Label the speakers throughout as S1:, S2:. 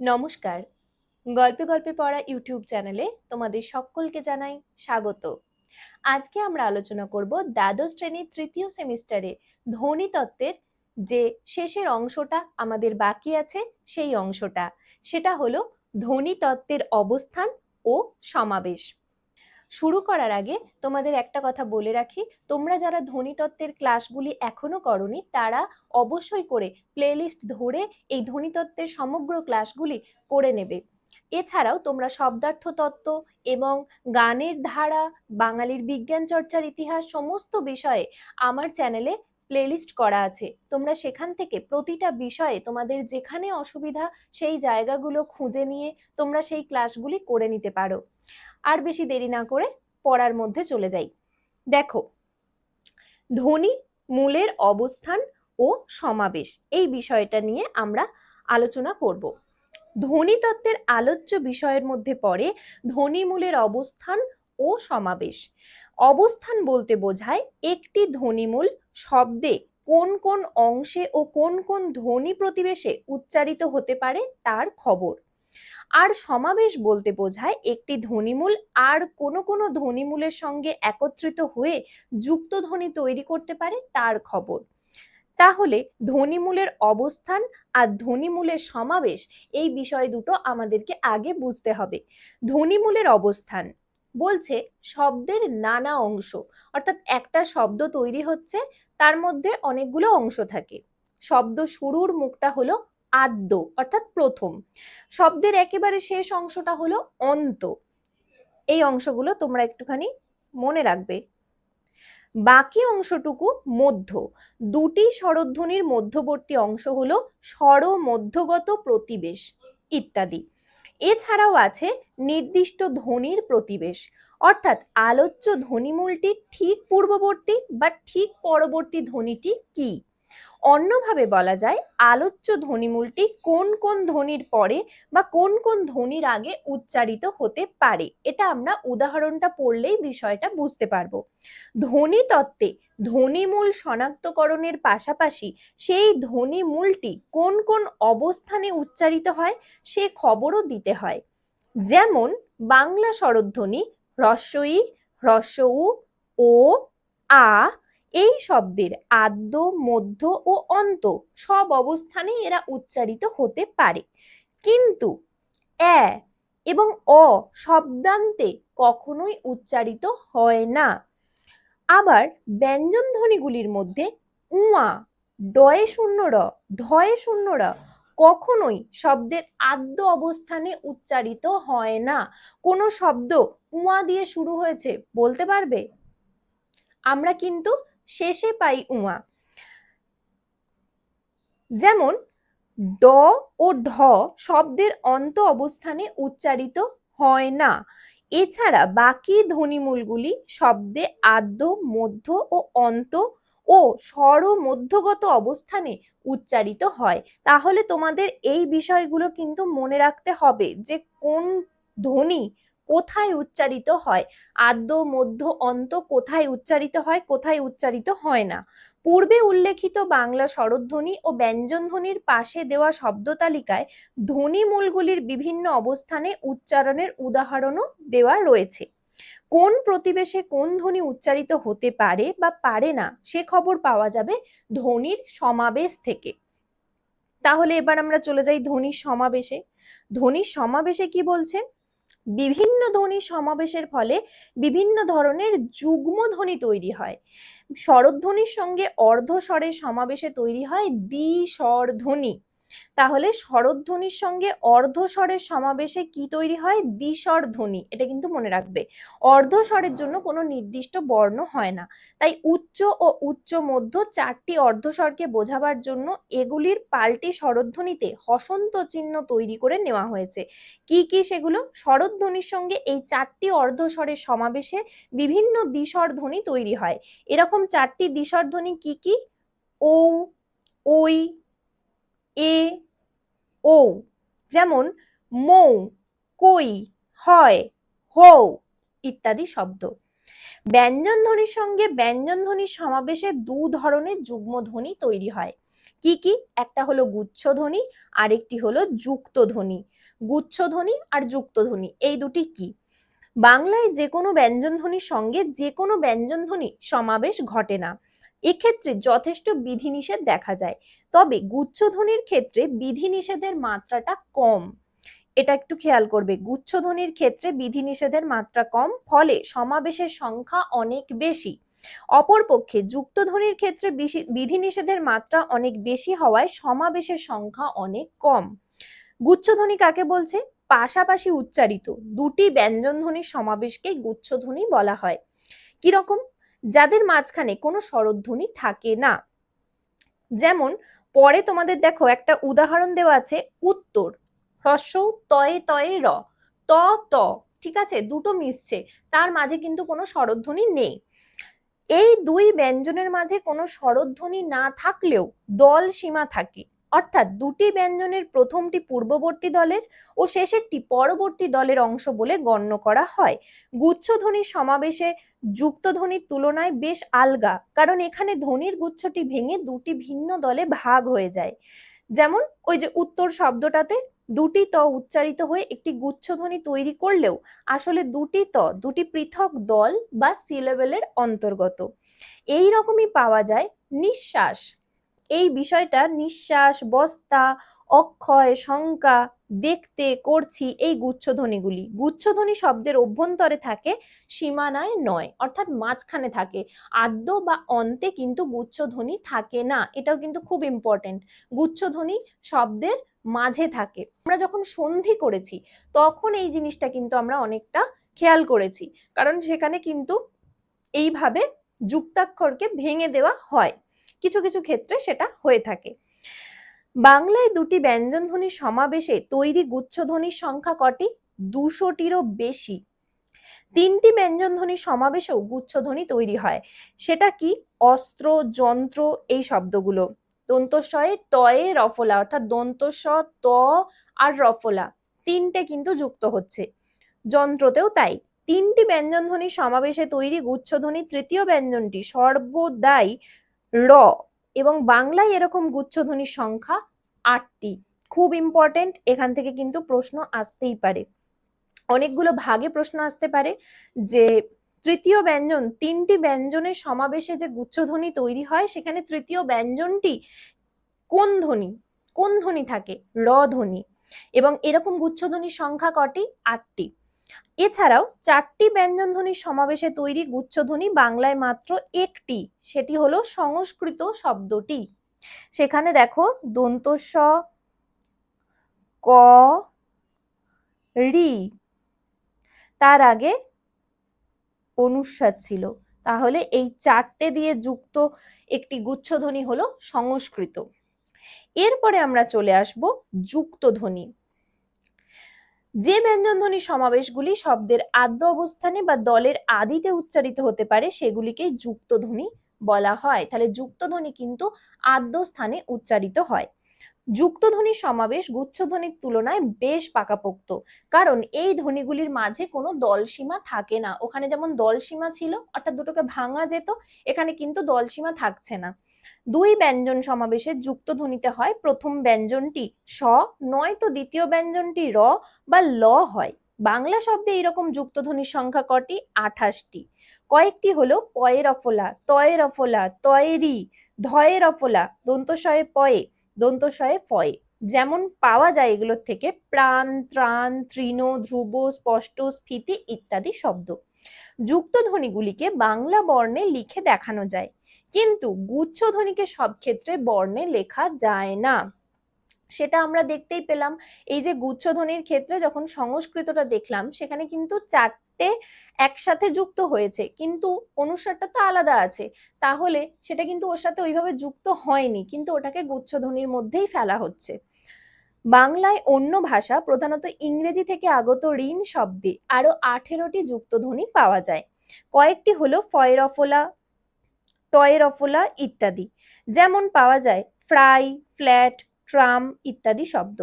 S1: নমস্কার। গল্পে গল্পে পড়া ইউটিউব চ্যানেলে তোমাদের সকলকে জানাই স্বাগত। আজকে আমরা আলোচনা করব দ্বাদশ শ্রেণির তৃতীয় সেমিস্টারে ধ্বনিতত্ত্বের যে শেষের অংশটা আমাদের বাকি আছে, সেই অংশটা। সেটা হলো ধ্বনিতত্ত্বের অবস্থান ও সমাবেশ। শুরু করার আগে তোমাদের একটা কথা বলে রাখি। তোমরা যারা ধ্বনিতত্ত্বের ক্লাসগুলি এখনও করনি, তারা অবশ্যই করে প্লেলিস্ট ধরে এই ধ্বনিতত্ত্বের সমগ্র ক্লাসগুলি করে নেবে। এছাড়াও তোমরা শব্দার্থ তত্ত্ব এবং গানের ধারা, বাঙালির বিজ্ঞান চর্চার ইতিহাস সমস্ত বিষয়ে আমার চ্যানেলে প্লেলিস্ট করা আছে। তোমরা সেখান থেকে প্রতিটা বিষয়ে তোমাদের যেখানে অসুবিধা সেই জায়গাগুলো খুঁজে নিয়ে তোমরা সেই ক্লাসগুলি করে নিতে পারো। আর বেশি দেরি না করে পড়ার মধ্যে চলে যাই। দেখো, ধ্বনি, মূলের অবস্থান ও সমাবেশ, এই বিষয়টা নিয়ে আমরা আলোচনা করব। ধ্বনিতত্ত্বের আলোচ্য বিষয়ের মধ্যে পড়ে ধ্বনিমূলের অবস্থান ও সমাবেশ। অবস্থান বলতে বোঝায় একটি ধ্বনিমূল শব্দে কোন কোন অংশে ও কোন কোন ধ্বনি প্রতিবেশে উচ্চারিত হতে পারে তার খবর। আর সমাবেশ বলতে বোঝায় একটি ধ্বনিমূল আর কোনো কোনো ধ্বনিমূলের সঙ্গে একত্রিত হয়ে যুক্ত ধ্বনি তৈরি করতে পারে তার খবর। তাহলে ধ্বনিমূলের অবস্থান আর ধ্বনিমূলের সমাবেশ এই বিষয় দুটো আমাদেরকে আগে বুঝতে হবে। ধ্বনিমূলের অবস্থান বলছে শব্দের নানা অংশ, অর্থাৎ একটা শব্দ তৈরি হচ্ছে, তার মধ্যে অনেকগুলো অংশ থাকে। শব্দ শুরুর মুখটা হলো আদ্য, অর্থাৎ প্রথম। শব্দের একেবারে শেষ অংশটা হলো অন্ত। এই অংশগুলো তোমরা একটুখানি মনে রাখবে। বাকি অংশটুকু মধ্য। দুটি স্বরধ্বনির মধ্যবর্তী অংশ হলো স্বর মধ্যগত প্রতিবেশ ইত্যাদি। এছাড়াও আছে নির্দিষ্ট ধ্বনির প্রতিবেশ, অর্থাৎ আলোচ্য ধ্বনিমূলটি ঠিক পূর্ববর্তী বা ঠিক পরবর্তী ধ্বনিটি কি? অন্যভাবে বলা যায়, আলোচ্য ধ্বনিমূলটি কোন কোন ধ্বনির পরে বা কোন কোন ধ্বনির আগে উচ্চারিত হতে পারে। এটা আমরা উদাহরণটা পড়লেই বিষয়টা বুঝতে পারব। ধ্বনি তত্ত্বে ধ্বনিমূল শনাক্তকরণের পাশাপাশি সেই ধ্বনিমূলটি কোন কোন অবস্থানে উচ্চারিত হয় সে খবরও দিতে হয়। যেমন, বাংলা স্বরধ্বনি হ্রস্বই হ্রস্ব উ ও, আ এই শব্দের আদ্য, মধ্য ও অন্ত সব অবস্থানে এরা উচ্চারিত হতে পারে। কিন্তু এ এবং অ শব্দান্তে কখনোই উচ্চারিত হয় না। আবার ব্যঞ্জন ধ্বনিগুলির মধ্যে উয়া, ডয়ে শূন্য র ঢয়ে শূন্য র কখনোই শব্দের আদ্য অবস্থানে উচ্চারিত হয় না। কোনো শব্দ উয়া দিয়ে শুরু হয়েছে, বলতে পারবে? আমরা কিন্তু শেষে পাই উয়া যেমন, ড ও ঢ শব্দের অন্ত অবস্থানে উচ্চারিত হয় না। এছাড়া বাকি ধ্বনিমূলগুলি শব্দে আদ্য, মধ্য ও অন্ত ও স্বর মধ্যগত অবস্থানে উচ্চারিত হয়। তাহলে তোমাদের এই বিষয়গুলো কিন্তু মনে রাখতে হবে যে কোন ধ্বনি কোথায় উচ্চারিত হয়? আদ্য, মধ্য, অন্ত কোথায় উচ্চারিত হয়, কোথায় উচ্চারিত হয় না? পূর্বে উল্লেখিত বাংলা স্বরধ্বনি ও ব্যঞ্জনধ্বনির পাশে দেওয়া শব্দ তালিকায় ধ্বনি মূলগুলির বিভিন্ন অবস্থানে উচ্চারণের উদাহরণও দেওয়া রয়েছে। কোন প্রতিবেশে কোন ধ্বনি উচ্চারিত হতে পারে বা পারে না, সে খবর পাওয়া যাবে ধ্বনির সমাবেশ থেকে। তাহলে এবার আমরা চলে যাই ধ্বনির সমাবেশে। ধ্বনির সমাবেশে কি বলছে? বিভিন্ন ধ্বনি সমাবেশের ফলে বিভিন্ন ধরনের যুগ্ম ধ্বনি তৈরি হয়। স্বরধ্বনির সঙ্গে অর্ধস্বরের সমাবেশে তৈরি হয় দ্বি স্বর ধ্বনি। তাহলে স্বরধ্বনির সঙ্গে অর্ধস্বরের সমাবেশে কি তৈরি হয়? দ্বিস্বর ধ্বনি। এটা কিন্তু মনে রাখবে। অর্ধস্বরের জন্য কোনো নির্দিষ্ট বর্ণ হয় না। তাই উচ্চ ও উচ্চ মধ্য চারটি অর্ধস্বরকে বোঝাবার জন্য এগুলির পাল্টি স্বরধ্বনিতে হসন্ত চিহ্ন তৈরি করে নেওয়া হয়েছে। কি কি সেগুলো? স্বরধ্বনির সঙ্গে এই চারটি অর্ধস্বরের সমাবেশে বিভিন্ন দ্বিস্বর ধ্বনি তৈরি হয়। এরকম চারটি দ্বিস্বর ধ্বনি কি কি? ও ওই এ ও যেমন, মৌ, কই, হয়, হৌ ইত্যাদি শব্দ। ব্যঞ্জন ধ্বনির সঙ্গে ব্যঞ্জন ধ্বনির সমাবেশে দু ধরনের যুগ্ম ধ্বনি তৈরি হয়। কি কি? একটা হলো গুচ্ছধ্বনি আরেকটি হলো যুক্তধ্বনি গুচ্ছধ্বনি আর যুক্তধ্বনি এই দুটি কি? বাংলায় যে কোনো ব্যঞ্জনধ্বনির সঙ্গে যে কোনো ব্যঞ্জনধ্বনি সমাবেশ ঘটে না। এক্ষেত্রে যথেষ্ট বিধিনিষেধ দেখা যায়। তবে গুচ্ছধ্বনির ক্ষেত্রে বিধিনিষেধের মাত্রাটা কম। এটা একটু খেয়াল করবে গুচ্ছধ্বনির ক্ষেত্রে বিধিনিষেধের মাত্রা কম, ফলে সমাবেশের সংখ্যা অনেক বেশি। অপরপক্ষে যুক্তধ্বনির ক্ষেত্রে বিধিনিষেধের মাত্রা অনেক বেশি হওয়ায় সমাবেশের সংখ্যা অনেক কম। গুচ্ছধ্বনি কাকে বলছে? পাশাপাশি উচ্চারিত দুটি ব্যঞ্জনধ্বনির সমাবেশকে গুচ্ছধ্বনি বলা হয়। কীরকম? যাদের মাঝখানে কোনো স্বরধ্বনি থাকে না। যেমন, পরে তোমাদের দেখো একটা উদাহরণ দেওয়া আছে, উত্তর। হ্রস্ব তয়ে তয়ে র, ত ত, ঠিক আছে? দুটো মিশছে, তার মাঝে কিন্তু কোনো স্বরধ্বনি নেই। এই দুই ব্যঞ্জনের মাঝে কোনো স্বরধ্বনি না থাকলেও দল সীমা থাকে। অর্থাৎ দুটি ব্যঞ্জনের প্রথমটি পূর্ববর্তী দলের ও শেষেরটি পরবর্তী দলের অংশ বলে গণ্য করা হয়। গুচ্ছধ্বনির সমাবেশে যুক্তধ্বনির তুলনায় বেশ আলগা, কারণ এখানে ধ্বনির গুচ্ছটি ভেঙে দুটি ভিন্ন দলে ভাগ হয়ে যায়। যেমন ওই যে উত্তর শব্দটাতে, দুটি ত উচ্চারিত হয়ে একটি গুচ্ছধ্বনি তৈরি করলেও আসলে দুটি ত, দুটি পৃথক দল বা সিলেবেলের অন্তর্গত। এই রকমই পাওয়া যায় নিঃশ্বাস। এই বিষয়টা নিঃশ্বাস, বস্তা, অক্ষয়, শঙ্কা দেখতে করছি এই গুচ্ছধ্বনিগুলি। গুচ্ছধ্বনি শব্দের অভ্যন্তরে থাকে, সীমানায় নয়, অর্থাৎ মাঝখানে থাকে। আদ্য বা অন্তে কিন্তু গুচ্ছধ্বনি থাকে না, এটাও কিন্তু খুব ইম্পর্টেন্ট গুচ্ছধ্বনি শব্দের মাঝে থাকে। আমরা যখন সন্ধি করেছি, তখন এই জিনিসটা কিন্তু আমরা অনেকটা খেয়াল করেছি। কারণ সেখানে কিন্তু এইভাবে যুক্তাক্ষরকে ভেঙে দেওয়া হয়। কিছু কিছু ক্ষেত্রে সেটা হয়ে থাকে। বাংলায় দুটি ব্যঞ্জনধ্বনির সমাবেশে তৈরি গুচ্ছধ্বনির সংখ্যা কটি? দুশোটিরও বেশি। তিনটি ব্যঞ্জনধ্বনির সমাবেশেও গুচ্ছধ্বনি তৈরি হয়। সেটা কি? অস্ত্র, যন্ত্র, এই শব্দগুলো। দন্তস্বয়ে তয়ে রফলা, অর্থাৎ দন্তস্ব, ত আর রফলা তিনটে কিন্তু যুক্ত হচ্ছে। যন্ত্রতেও তাই। তিনটি ব্যঞ্জনধ্বনির সমাবেশে তৈরি গুচ্ছধ্বনি তৃতীয় ব্যঞ্জনটি সর্বদাই র এবং বাংলায় এরকম গুচ্ছধ্বনির সংখ্যা আটটি। খুব ইম্পর্টেন্ট এখান থেকে কিন্তু প্রশ্ন আসতেই পারে। অনেকগুলো ভাগে প্রশ্ন আসতে পারে যে তৃতীয় ব্যঞ্জন, তিনটি ব্যঞ্জনের সমাবেশে যে গুচ্ছধ্বনি তৈরি হয়, সেখানে তৃতীয় ব্যঞ্জনটি কোন ধ্বনি? কোন ধ্বনি থাকে? র ধ্বনি। এবং এরকম গুচ্ছধ্বনির সংখ্যা কটি? আটটি। এছাড়াও চারটি ব্যঞ্জনধ্বনির সমাবেশে তৈরি গুচ্ছধ্বনি বাংলায় মাত্র একটি, সেটি হলো সংস্কৃত শব্দটি। সেখানে দেখো দন্তস্ব, ক, রি, তার আগে অনুস্বার ছিল। তাহলে এই চারটে দিয়ে যুক্ত একটি গুচ্ছধ্বনি হলো সংস্কৃত। এরপরে আমরা চলে আসব যুক্তধ্বনি। যে ব্যঞ্জনধ্বনি সমাবেশগুলি শব্দের আদ্য অবস্থানে বা দলের আদিতে উচ্চারিত হতে পারে, সেগুলিকে যুক্ত ধ্বনি বলা হয়। তাহলে যুক্ত ধ্বনি কিন্তু আদ্য স্থানে উচ্চারিত হয়। যুক্ত যুক্তধ্বনি সমাবেশ গুচ্ছধ্বনির তুলনায় বেশ পাকাপোক্ত, কারণ এই ধ্বনিগুলির মাঝে কোনো দলসীমা থাকে না। ওখানে যেমন দলসীমা ছিল, অর্থাৎ দুটোকে ভাঙা যেত, এখানে কিন্তু দলসীমা থাকছে না। দুই ব্যঞ্জন সমাবেশে যুক্ত ধ্বনিতে হয়। প্রথম ব্যঞ্জনটি স, নয়তো দ্বিতীয় ব্যঞ্জনটি র বা ল হয়। বাংলা শব্দে এইরকম যুক্তধ্বনির সংখ্যা কটি? আঠাশটি। কয়েকটি হলো পয়ের অফলা, তয়ের অফলা, তয়েরি, ধয়ের অফলা, দন্তস্বয়ে পয়ে, দন্তস্বয়ে ফয়ে। যেমন পাওয়া যায় এগুলোর থেকে প্রাণ, ত্রাণ, তৃণ, ধ্রুব, স্পষ্ট, স্ফীতি ইত্যাদি শব্দ। যুক্ত ধ্বনিগুলিকে বাংলা বর্ণে লিখে দেখানো যায়। কিন্তু গুচ্ছ ধ্বনিকে সব ক্ষেত্রে বর্ণে লেখা যায় না। সেটা আমরা দেখতেই পেলাম। এই যে গুচ্ছ ধ্বনির ক্ষেত্রে যখন সংস্কৃতটা দেখলাম, সেখানে কিন্তু চারটে একসাথে যুক্ত হয়েছে, কিন্তু অনুসারটা তো আলাদা আছে। তাহলে সেটা কিন্তু ওর সাথে ওইভাবে যুক্ত হয়নি, কিন্তু ওটাকে গুচ্ছ ধ্বনির মধ্যেই ফেলা হচ্ছে। বাংলায় অন্য ভাষা প্রধানত ইংরেজি থেকে আগত ঋণ শব্দে আরও আঠেরোটি যুক্তধ্বনি পাওয়া যায়। কয়েকটি হলো ফয়রফলা টয়েরফলা ইত্যাদি। যেমন পাওয়া যায় ফ্রাই, ফ্ল্যাট, ট্রাম ইত্যাদি শব্দ।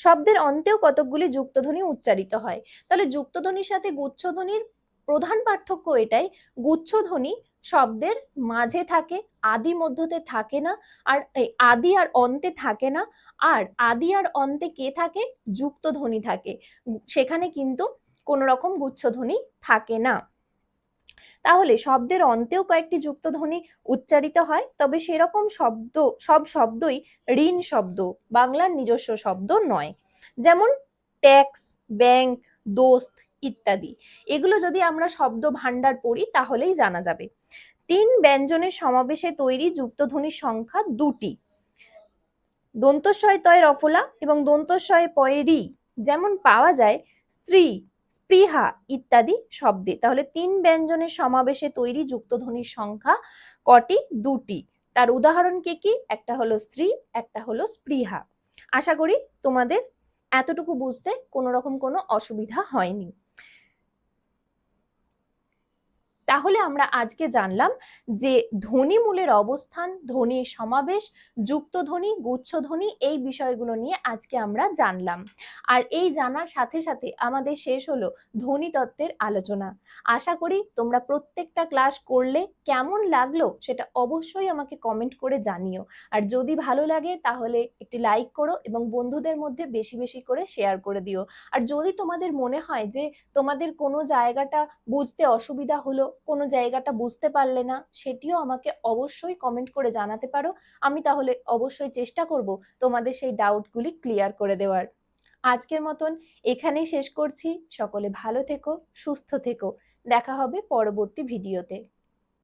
S1: শব্দের অন্তেও কতকগুলি যুক্তধ্বনি উচ্চারিত হয়। তাহলে যুক্তধ্বনির সাথে গুচ্ছধ্বনির প্রধান পার্থক্য এটাই, গুচ্ছধ্বনি শব্দের মাঝে থাকে, আদি মধ্যতে থাকে না, আর আদি আর অন্তে থাকে না, আর আদি আর অন্তে কে থাকে? যুক্তধ্বনি থাকে। সেখানে কিন্তু কোনো রকম গুচ্ছধ্বনি থাকে না। তাহলে শব্দের অন্তেও কয়েকটি যুক্ত ধ্বনি উচ্চারিত হয়, তবে সেরকম শব্দ, সব শব্দই ঋণ শব্দ, বাংলার নিজস্ব শব্দ নয়। যেমন ট্যাক্স, ব্যাংক, দোস্ত ইত্যাদি। এগুলো যদি আমরা শব্দ ভাণ্ডার পড়ি, তাহলেই জানা যাবে। তিন ব্যঞ্জনের সমাবেশে তৈরি যুক্তধ্বনির সংখ্যা দুটি। দন্তস্বয় তয় রফলা এবং দন্তস্বয় পয়ে রি। যেমন পাওয়া যায়, স্ত্রী স্পৃহা ইত্যাদি শব্দে। তাহলে তিন ব্যঞ্জনের সমাবেশে তৈরি যুক্তধ্বনির সংখ্যা কটি? দুটি। তার উদাহরণ কি কি? একটা হলো স্ত্রী, একটা হলো স্পৃহা। আশা করি তোমাদের এতটুকু বুঝতে কোনো রকম কোনো অসুবিধা হয়নি। তাহলে আমরা আজকে জানলাম যে ধ্বনি মূলের অবস্থান ধ্বনির সমাবেশ, যুক্ত ধ্বনি, গুচ্ছ ধ্বনি এই বিষয়গুলো নিয়ে আজকে আমরা জানলাম। আর এই জানার সাথে সাথে আমাদের শেষ হলো ধ্বনি তত্ত্বের আলোচনা। আশা করি তোমরা প্রত্যেকটা ক্লাস করলে কেমন লাগল সেটা অবশ্যই আমাকে কমেন্ট করে জানিও। আর যদি ভালো লাগে তাহলে একটি লাইক করো এবং বন্ধুদের মধ্যে বেশি বেশি করে শেয়ার করে দিও। আর যদি তোমাদের মনে হয় যে তোমাদের কোনো জায়গাটা বুঝতে অসুবিধা হলো কোনো জায়গাটা বুঝতে পারলে না, সেটিও আমাকে অবশ্যই কমেন্ট করে জানাতে পারো। আমি তাহলে অবশ্যই চেষ্টা করব তোমাদের সেই ডাউটগুলি ক্লিয়ার করে দেওয়ার। আজকের মতন এখানেই শেষ করছি। সকলে ভালো থেকো, সুস্থ থেকো। দেখা হবে পরবর্তী ভিডিওতে